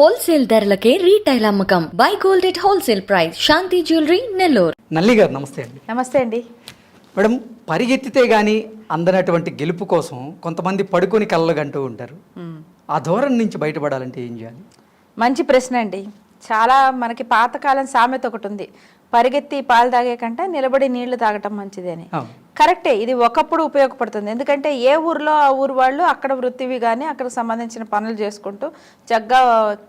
Wholesale ధరలకే retail అమ్మకం. Buy gold at wholesale price. Shanti jewellery Nellore. Nalli గారు నమస్తే అండి. నమస్తే అండి. మేడం పరిగెత్తితే కానీ అందనటువంటి గెలుపు కోసం కొంతమంది పడుకొని కళ్ళగంటూ ఉంటారు. ఆ ధోరణి నుంచి బయటపడాలంటే ఏం చేయాలి? మంచి ప్రశ్న అండి. చాలా మనకి పాతకాలం సామెత ఒకటి ఉంది. పరిగెత్తి పాలు తాగే కంటే నిలబడి నీళ్ళు తాగటం మంచిది అని. కరెక్టే ఇది ఒకప్పుడు ఉపయోగపడుతుంది. ఎందుకంటే ఏ ఊర్లో ఆ ఊరు వాళ్ళు అక్కడ వృత్తివి కానీ అక్కడ సంబంధించిన పనులు చేసుకుంటూ చక్కగా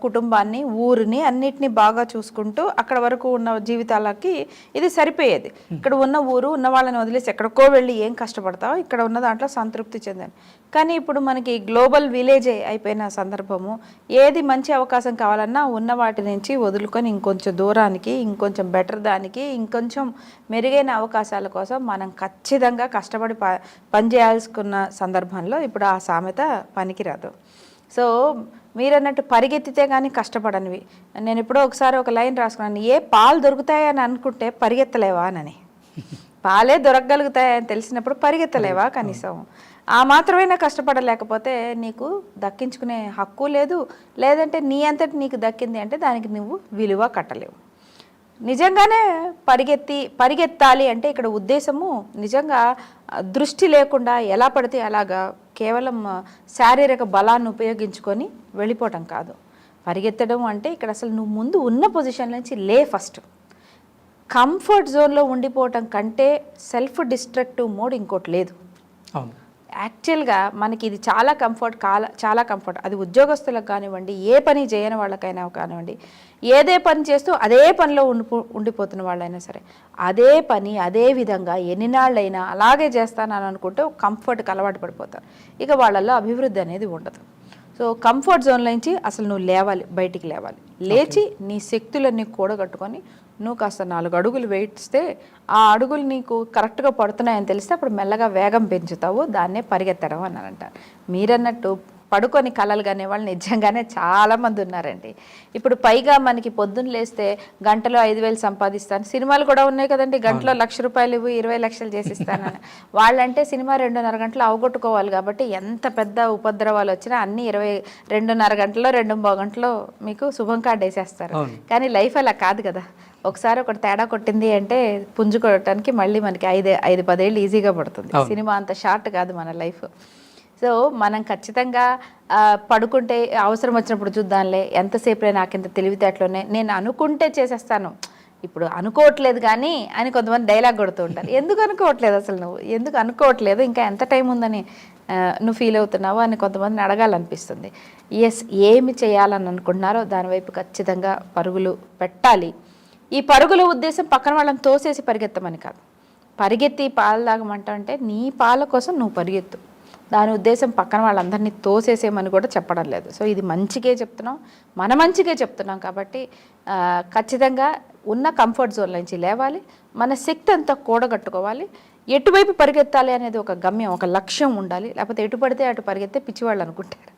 కుటుంబాన్ని ఊరిని అన్నిటిని బాగా చూసుకుంటూ అక్కడ వరకు ఉన్న జీవితాలకి ఇది సరిపోయేది. ఇక్కడ ఉన్న ఊరు ఉన్న వాళ్ళని వదిలేసి ఎక్కడికో వెళ్ళి ఏం కష్టపడతావు ఇక్కడ ఉన్న దాంట్లో సంతృప్తి చెందాను. కానీ ఇప్పుడు మనకి గ్లోబల్ విలేజే అయిపోయిన సందర్భము. ఏది మంచి అవకాశం కావాలన్నా ఉన్న వాటి నుంచి వదులుకొని ఇంకొంచెం దూరానికి ఇంకొంచెం బెటర్ దానికి ఇంకొంచెం మెరుగైన అవకాశాల కోసం మనం ఖచ్చితంగా కష్టపడి ప పనిచేయాల్సుకున్న సందర్భంలో ఇప్పుడు ఆ సామెత పనికిరాదు. సో మీరన్నట్టు పరిగెత్తితే కానీ కష్టపడనివి. నేను ఎప్పుడో ఒకసారి ఒక లైన్ రాసుకున్నాను ఏ పాలు దొరుకుతాయని అనుకుంటే పరిగెత్తలేవా? అని పాలే దొరకగలుగుతాయని తెలిసినప్పుడు పరిగెత్తలేవా కనీసం? ఆ మాత్రమైనా కష్టపడలేకపోతే నీకు దక్కించుకునే హక్కు లేదు. లేదంటే నీ అంతటి నీకు దక్కింది అంటే దానికి నువ్వు విలువ కట్టలేవు. నిజంగానే పరిగెత్తి పరిగెత్తాలి అంటే ఇక్కడ ఉద్దేశము నిజంగా దృష్టి లేకుండా ఎలా పడితే అలాగా కేవలం శారీరక బలాన్ని ఉపయోగించుకొని వెళ్ళిపోవటం కాదు. పరిగెత్తడం అంటే ఇక్కడ అసలు నువ్వు ముందు ఉన్న పొజిషన్ నుంచి లే ఫస్ట్. కంఫర్ట్ జోన్లో ఉండిపోవటం కంటే సెల్ఫ్ డిస్ట్రక్టివ్ మోడ్ ఇంకోటి లేదు. అవును. యాక్చువల్గా మనకి ఇది చాలా కంఫర్ట్ కాల చాలా కంఫర్ట్. అది ఉద్యోగస్తులకు కానివ్వండి ఏ పని చేయని వాళ్ళకైనా కానివ్వండి ఏదే పని చేస్తూ అదే పనిలో ఉండి ఉండిపోతున్న వాళ్ళైనా సరే అదే పని అదే విధంగా ఎన్ని నాళ్ళైనా అలాగే చేస్తానని అనుకుంటే కంఫర్ట్కి అలవాటు పడిపోతారు. ఇక వాళ్ళల్లో అభివృద్ధి అనేది ఉండదు. సో కంఫర్ట్ జోన్లో నుంచి అసలు నువ్వు లేవాలి బయటికి లేవాలి. లేచి నీ శక్తులన్నీ కూడగట్టుకొని నువ్వు కాస్త నాలుగు అడుగులు వేయిస్తే ఆ అడుగులు నీకు కరెక్ట్గా పడుతున్నాయని తెలిస్తే అప్పుడు మెల్లగా వేగం పెంచుతావు దాన్నే పరిగెత్తడం అని అంటారు మీరన్నట్టు పడుకొని కలలు కానీ వాళ్ళు నిజంగానే చాలా మంది ఉన్నారండి. ఇప్పుడు పైగా మనకి పొద్దున్న లేస్తే గంటలో ఐదు వేలు సంపాదిస్తాను. సినిమాలు కూడా ఉన్నాయి కదండి. గంటలో లక్ష రూపాయలు ఇవ్వు ఇరవై లక్షలు చేసిస్తానని. వాళ్ళంటే సినిమా రెండున్నర గంటలు అవగొట్టుకోవాలి కాబట్టి ఎంత పెద్ద ఉపద్రవాలు వచ్చినా అన్ని ఇరవై రెండున్నర గంటలో రెండు గంటలో మీకు శుభం కార్డు వేసేస్తారు. కానీ లైఫ్ అలా కాదు కదా. ఒకసారి ఒకటి తేడా కొట్టింది అంటే పుంజుకోవటానికి మళ్ళీ మనకి ఐదు ఐదు పదేళ్ళు ఈజీగా పడుతుంది. సినిమా అంత షార్ట్ కాదు మన లైఫ్. సో మనం ఖచ్చితంగా పడుకుంటే అవసరం వచ్చినప్పుడు చూద్దాంలే ఎంతసేపు నాకు ఇంత తెలివితేటలోనే నేను అనుకుంటే చేసేస్తాను. ఇప్పుడు అనుకోవట్లేదు కానీ అని కొంతమంది డైలాగ్ కొడుతూ ఉంటారు. ఎందుకు అనుకోవట్లేదు అసలు నువ్వు? ఎందుకు అనుకోవట్లేదు? ఇంకా ఎంత టైం ఉందని నువ్వు ఫీల్ అవుతున్నావు అని కొంతమందిని అడగాలనిపిస్తుంది. ఎస్ ఏమి చేయాలని అనుకుంటున్నారో దానివైపు ఖచ్చితంగా పరుగులు పెట్టాలి. ఈ పరుగుల ఉద్దేశం పక్కన వాళ్ళని తోసేసి పరిగెత్తమని కాదు. పరిగెత్తి పాలు తాగమంట అంటే నీ పాల కోసం నువ్వు పరిగెత్తు. దాని ఉద్దేశం పక్కన వాళ్ళందరినీ తోసేసేమని కూడా చెప్పడం లేదు. సో ఇది మంచిగే చెప్తున్నాం. మన మంచిగే చెప్తున్నాం కాబట్టి ఖచ్చితంగా ఉన్న కంఫర్ట్ జోన్ నుంచి లేవాలి. మన శక్తి అంతా కూడగట్టుకోవాలి. ఎటువైపు పరిగెత్తాలి అనేది ఒక గమ్యం ఒక లక్ష్యం ఉండాలి. లేకపోతే ఎటు పడితే అటు పరిగెత్తే పిచ్చివాళ్ళు అనుకుంటారు.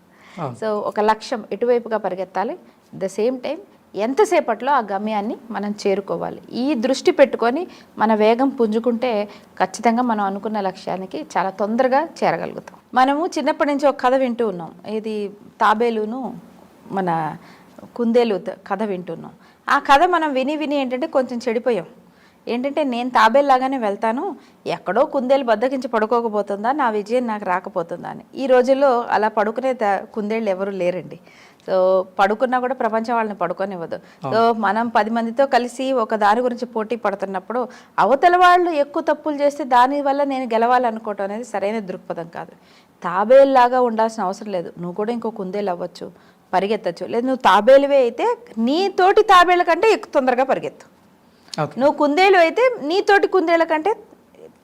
సో ఒక లక్ష్యం ఎటువైపుగా పరిగెత్తాలి. ద సేమ్ టైం ఎంతసేపట్లో ఆ గమ్యాన్ని మనం చేరుకోవాలి. ఈ దృష్టి పెట్టుకొని మన వేగం పుంజుకుంటే ఖచ్చితంగా మనం అనుకున్న లక్ష్యానికి చాలా తొందరగా చేరగలుగుతాం. మనము చిన్నప్పటి నుంచి ఒక కథ వింటూ ఉన్నాం. ఇది తాబేలును మన కుందేలు కథ వింటున్నాం ఆ కథ మనం విని విని ఏంటంటే కొంచెం చెడిపోయాం. ఏంటంటే నేను తాబేల్లాగానే వెళ్తాను ఎక్కడో కుందేలు బద్దకించి పడుకోకపోతుందా నా విజయం నాకు రాకపోతుందా అని ఈ రోజుల్లో అలా పడుకునే కుందేళ్ళు ఎవరు లేరండి. సో పడుకున్నా కూడా ప్రపంచం వాళ్ళని పడుకోనివ్వదు. సో మనం పది మందితో కలిసి ఒక దాని గురించి పోటీ పడుతున్నప్పుడు అవతల వాళ్ళు ఎక్కువ తప్పులు చేస్తే దానివల్ల నేను గెలవాలనుకోవటం అనేది సరైన దృక్పథం కాదు. తాబేల్లాగా ఉండాల్సిన అవసరం లేదు. నువ్వు కూడా ఇంకో కుందేలు అవ్వచ్చు పరిగెత్తచ్చు. లేదు నువ్వు తాబేలువే అయితే నీ తోటి తాబేళ్ళ కంటే ఎక్కువ తొందరగా పరిగెత్తు. నువ్వు కుందేలు అయితే నీతోటి కుందేల కంటే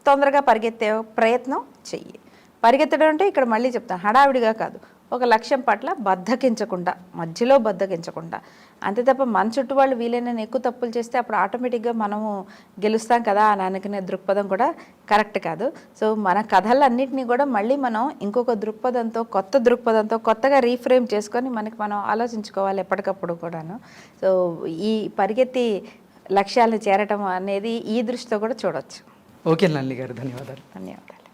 తొందరగా పరిగెత్తే ప్రయత్నం చెయ్యి. పరిగెత్తడం అంటే ఇక్కడ మళ్ళీ చెప్తాను హడావిడిగా కాదు. ఒక లక్ష్యం పట్ల బద్ధకించకుండా మధ్యలో బద్ధకించకుండా అంతే తప్ప మన చుట్టూ వాళ్ళు వీలైన ఎక్కువ తప్పులు చేస్తే అప్పుడు ఆటోమేటిక్గా మనము గెలుస్తాం కదా అని అనుకునే దృక్పథం కూడా కరెక్ట్ కాదు. సో మన కథలన్నింటినీ కూడా మళ్ళీ మనం ఇంకొక దృక్పథంతో కొత్త దృక్పథంతో కొత్తగా రీఫ్రేమ్ చేసుకొని మనకి మనం ఆలోచించుకోవాలి ఎప్పటికప్పుడు కూడాను. సో ఈ పరిగెత్తి లక్ష్యాలను చేరటం అనేది ఈ దృష్టితో కూడా చూడొచ్చు. ఓకే నల్లి గారు ధన్యవాదాలు. ధన్యవాదాలు.